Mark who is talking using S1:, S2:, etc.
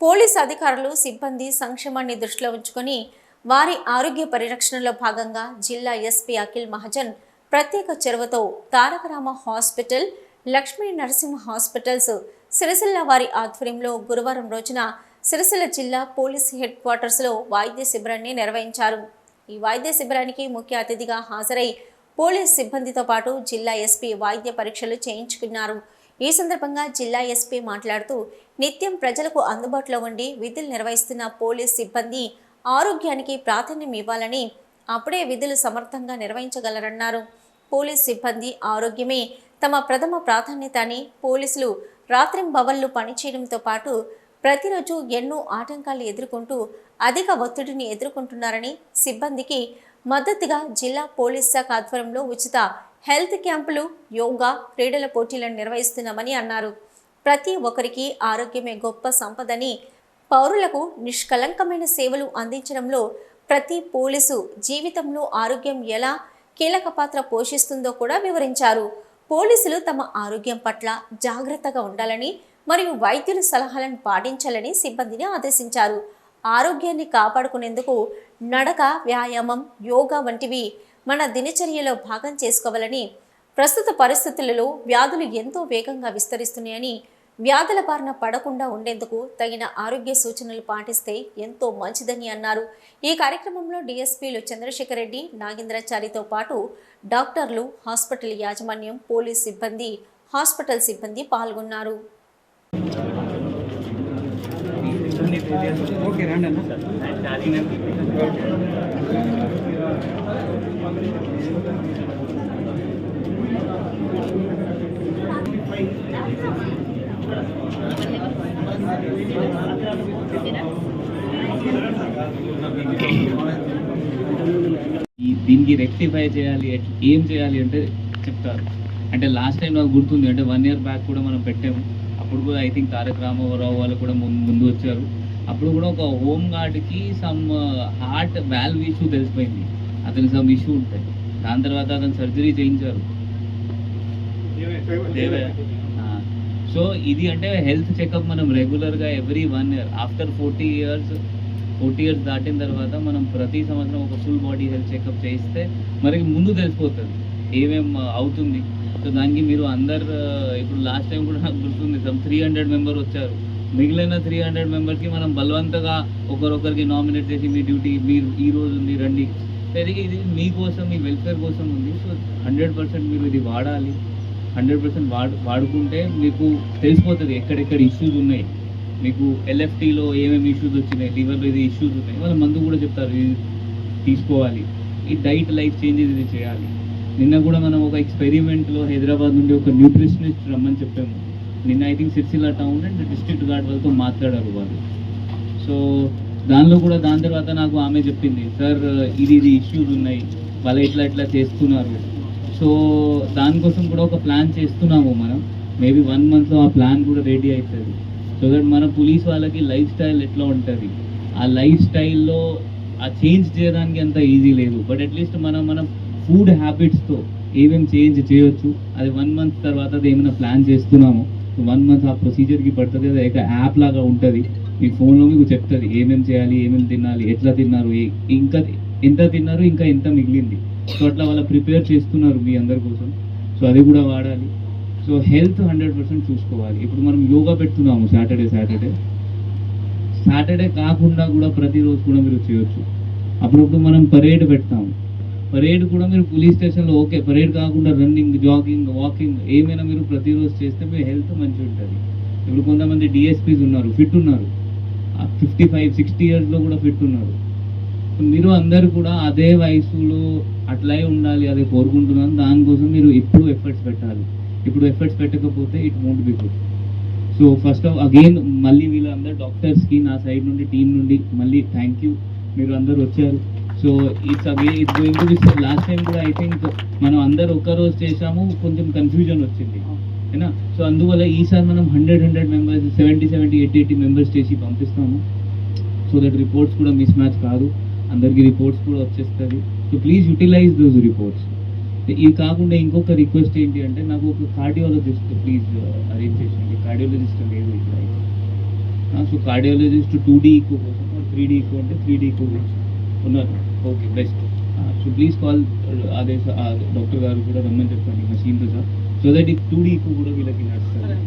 S1: Police అధికారులు సిబ్బంది సంక్షేమాన్ని దృష్టిలో ఉంచుకొని వారి ఆరోగ్య పరిరక్షణలో భాగంగా జిల్లా ఎస్పీ అఖిల్ మహాజన్ ప్రత్యేక చెరువతో తారకరామ హాస్పిటల్ లక్ష్మీ నరసింహ హాస్పిటల్స్ సిరిసిల్ల వారి ఆధ్వర్యంలో గురువారం రోజున సిరిసిల్ల జిల్లా పోలీస్ హెడ్ క్వార్టర్స్లో వైద్య శిబిరాన్ని నిర్వహించారు. ఈ వైద్య శిబిరానికి ముఖ్య అతిథిగా హాజరై పోలీస్ సిబ్బందితో పాటు జిల్లా ఎస్పీ వైద్య పరీక్షలు చేయించుకున్నారు. ఈ సందర్భంగా జిల్లా ఎస్పీ మాట్లాడుతూ నిత్యం ప్రజలకు అందుబాటులో ఉండి విధులు నిర్వహిస్తున్న పోలీస్ సిబ్బంది ఆరోగ్యానికి ప్రాధాన్యం ఇవ్వాలని అప్పుడే విధులు సమర్థంగా నిర్వహించగలరన్నారు. పోలీస్ సిబ్బంది ఆరోగ్యమే తమ ప్రథమ ప్రాధాన్యత అని పోలీసులు రాత్రింబవళ్ళు పనిచేయడంతో పాటు ప్రతిరోజు ఎన్నో ఆటంకాలు ఎదుర్కొంటూ అధిక ఒత్తిడిని ఎదుర్కొంటున్నారని సిబ్బందికి మద్దతుగా జిల్లా పోలీస్ శాఖ ఆధ్వర్యంలో ఉచిత హెల్త్ క్యాంపులు యోగా క్రీడల పోటీలను నిర్వహిస్తున్నామని అన్నారు. ప్రతి ఒక్కరికి ఆరోగ్యమే గొప్ప సంపదని పౌరులకు నిష్కలంకమైన సేవలు అందించడంలో ప్రతి పోలీసు జీవితంలో ఆరోగ్యం ఎలా కీలక పాత్ర పోషిస్తుందో కూడా వివరించారు. పోలీసులు తమ ఆరోగ్యం పట్ల జాగ్రత్తగా ఉండాలని మరియు వైద్యుల సలహాలను పాటించాలని సిబ్బందిని ఆదేశించారు. ఆరోగ్యాన్ని కాపాడుకునేందుకు నడక వ్యాయామం యోగా వంటివి మన దినచర్యలో భాగం చేసుకోవాలని ప్రస్తుత పరిస్థితులలో వ్యాధులు ఎంతో వేగంగా విస్తరిస్తున్నాయని వ్యాధుల బారిన పడకుండా ఉండేందుకు తగిన ఆరోగ్య సూచనలు పాటిస్తే ఎంతో మంచిదని అన్నారు. ఈ కార్యక్రమంలో డిఎస్పీలు చంద్రశేఖర్ రెడ్డి నాగేంద్రాచారితో పాటు డాక్టర్లు హాస్పిటల్ యాజమాన్యం పోలీస్ సిబ్బంది హాస్పిటల్ సిబ్బంది పాల్గొన్నారు.
S2: ఓకే రండి అన్న
S3: దీనికి రెక్టిఫై చేయాలి ఎట్- ఏం చేయాలి అంటే చెప్తారు. అంటే లాస్ట్ టైం నాకు గుర్తుంది అంటే వన్ ఇయర్ బ్యాక్ కూడా మనం పెట్టాము. అప్పుడు కూడా ఐ థింక్ తారక రామారావు వాళ్ళు కూడా ముందు ముందు వచ్చారు. అప్పుడు కూడా ఒక హోమ్ గార్డ్కి సమ్ హార్ట్ వాల్వ్ ఇష్యూ తెలిసిపోయింది. అతనికి సమ్ ఇష్యూ ఉంటాయి. దాని తర్వాత అతను సర్జరీ చేయించారు. సో ఇది అంటే హెల్త్ చెకప్ మనం రెగ్యులర్గా every one year after forty years forty years దాటిన తర్వాత మనం ప్రతి సంవత్సరం ఒక ఫుల్ బాడీ హెల్త్ చెకప్ చేయిస్తే మనకి ముందు తెలిసిపోతుంది. ఏమేం అవుతుంది. సో దానికి మీరు అందరు ఇప్పుడు లాస్ట్ టైం కూడా నాకు గుర్తుంది. సమ్ త్రీ హండ్రెడ్ మెంబర్ వచ్చారు. మిగిలిన త్రీ హండ్రెడ్ మెంబర్స్కి మనం బలవంతగా ఒకరొకరికి నామినేట్ చేసి మీ డ్యూటీ మీరు ఈ రోజు ఉంది రండి. సరే ఇది ఇది మీకోసం మీ వెల్ఫేర్ కోసం ఉంది. సో హండ్రెడ్ పర్సెంట్ మీరు ఇది వాడాలి. హండ్రెడ్ పర్సెంట్ వాడు వాడుకుంటే మీకు తెలిసిపోతుంది ఎక్కడెక్కడ ఇష్యూస్ ఉన్నాయి. మీకు ఎల్ఎఫ్టీలో ఏమేమి ఇష్యూస్ వచ్చినాయి లివర్లో ఇది ఇష్యూస్ ఉన్నాయి. వాళ్ళ మందు కూడా చెప్తారు ఇది తీసుకోవాలి. ఈ డైట్ లైఫ్ చేంజెస్ ఇది చేయాలి. నిన్న కూడా మనం ఒక ఎక్స్పెరిమెంట్లో హైదరాబాద్ నుండి ఒక న్యూట్రిషనిస్ట్ రమ్మని చెప్పాము. నిన్న I think Sircilla town and district guard వాళ్ళతో మాట్లాడారు వాళ్ళు. సో దానిలో కూడా దాని తర్వాత నాకు ఆమె చెప్పింది సార్ ఇది ఇది ఇష్యూస్ ఉన్నాయి వాళ్ళు ఇట్లా ఇట్లా చేస్తున్నారు. సో దానికోసం కూడా ఒక ప్లాన్ చేస్తున్నాము మనం. మేబీ వన్ మంత్లో ఆ ప్లాన్ కూడా రెడీ అవుతుంది సో దట్ మన పోలీస్ వాళ్ళకి లైఫ్ స్టైల్ ఎట్లా ఉంటుంది. ఆ లైఫ్ స్టైల్లో ఆ చేంజ్ చేయడానికి అంత ఈజీ లేదు. బట్ అట్లీస్ట్ మనం మనం ఫుడ్ హ్యాబిట్స్తో ఏమేమి చేంజ్ చేయొచ్చు అది వన్ మంత్ తర్వాత అది ఏమైనా ప్లాన్ చేస్తున్నాము. వన్ మంత్ ఆ ప్రొసీజర్కి పడుతుంది అది ఒక యాప్ లాగా ఉంటుంది. మీ ఫోన్లో మీకు చెప్తుంది ఏమేమి చేయాలి ఏమేమి తినాలి ఎట్లా తిన్నారు ఏ- ఇంకా ఎంత తిన్నారు ఇంకా ఎంత మిగిలింది. సో అట్లా వాళ్ళ ప్రిపేర్ చేస్తున్నారు మీ అందరి కోసం. సో అది కూడా వాడాలి. సో హెల్త్ హండ్రెడ్ పర్సెంట్ చూసుకోవాలి. ఇప్పుడు మనం యోగా పెడుతున్నాము సాటర్డే సాటర్డే. సాటర్డే కాకుండా కూడా ప్రతిరోజు కూడా మీరు చేయొచ్చు. అప్పుడప్పుడు మనం పరేడ్ పెడతాము. పరేడ్ కూడా మీరు పోలీస్ స్టేషన్లో ఓకే పరేడ్ కాకుండా రన్నింగ్ జాగింగ్ వాకింగ్ ఏమైనా మీరు ప్రతిరోజు చేస్తే మీ హెల్త్ మంచి ఉంటుంది ఇప్పుడు కొంతమంది డిఎస్పీస్ ఉన్నారు ఫిట్ ఉన్నారు. ఫిఫ్టీ ఫైవ్ సిక్స్టీ ఇయర్స్లో కూడా ఫిట్ ఉన్నారు. మీరు అందరు కూడా అదే వయసులో అట్లే ఉండాలి అదే కోరుకుంటున్నాను. దానికోసం మీరు ఇప్పుడు ఎఫర్ట్స్ పెట్టాలి. ఇప్పుడు ఎఫర్ట్స్ పెట్టకపోతే it won't be good so first of again మళ్ళీ వీళ్ళందరూ డాక్టర్స్కి నా సైడ్ నుండి టీం నుండి మళ్ళీ థ్యాంక్ యూ మీరు అందరు వచ్చారు. So it's again it's going to be last time కూడా ఐ థింక్ మనం అందరు ఒక రోజు చేసాము కొంచెం కన్ఫ్యూజన్ వచ్చింది. ఏనా? సో అందువల్ల ఈసారి మనం hundred hundred members seventy seventy eighty eighty members చేసి పంపిస్తాము. సో దట్ రిపోర్ట్స్ కూడా మిస్ మ్యాచ్ కాదు. అందరికీ రిపోర్ట్స్ కూడా వచ్చేస్తుంది. So please utilize those reports ఇది కాకుండా ఇంకొక రిక్వెస్ట్ ఏంటి అంటే నాకు ఒక కార్డియాలజిస్ట్ ప్లీజ్ అరేంజ్ చేసింది కార్డియాలజిస్ట్ లేదు ఇక్కడ so cardiologist two D echo కోసం త్రీ డీ ఈకో అంటే త్రీ డీ ఈకో కోసం ఉన్నారు okay best so please call అదే uh, డాక్టర్ గారు కూడా రమ్మని చెప్పండి మషీన్తో సార్ సో దట్ ఈ టూ డీ కూడా వీళ్ళకి నడుస్తారు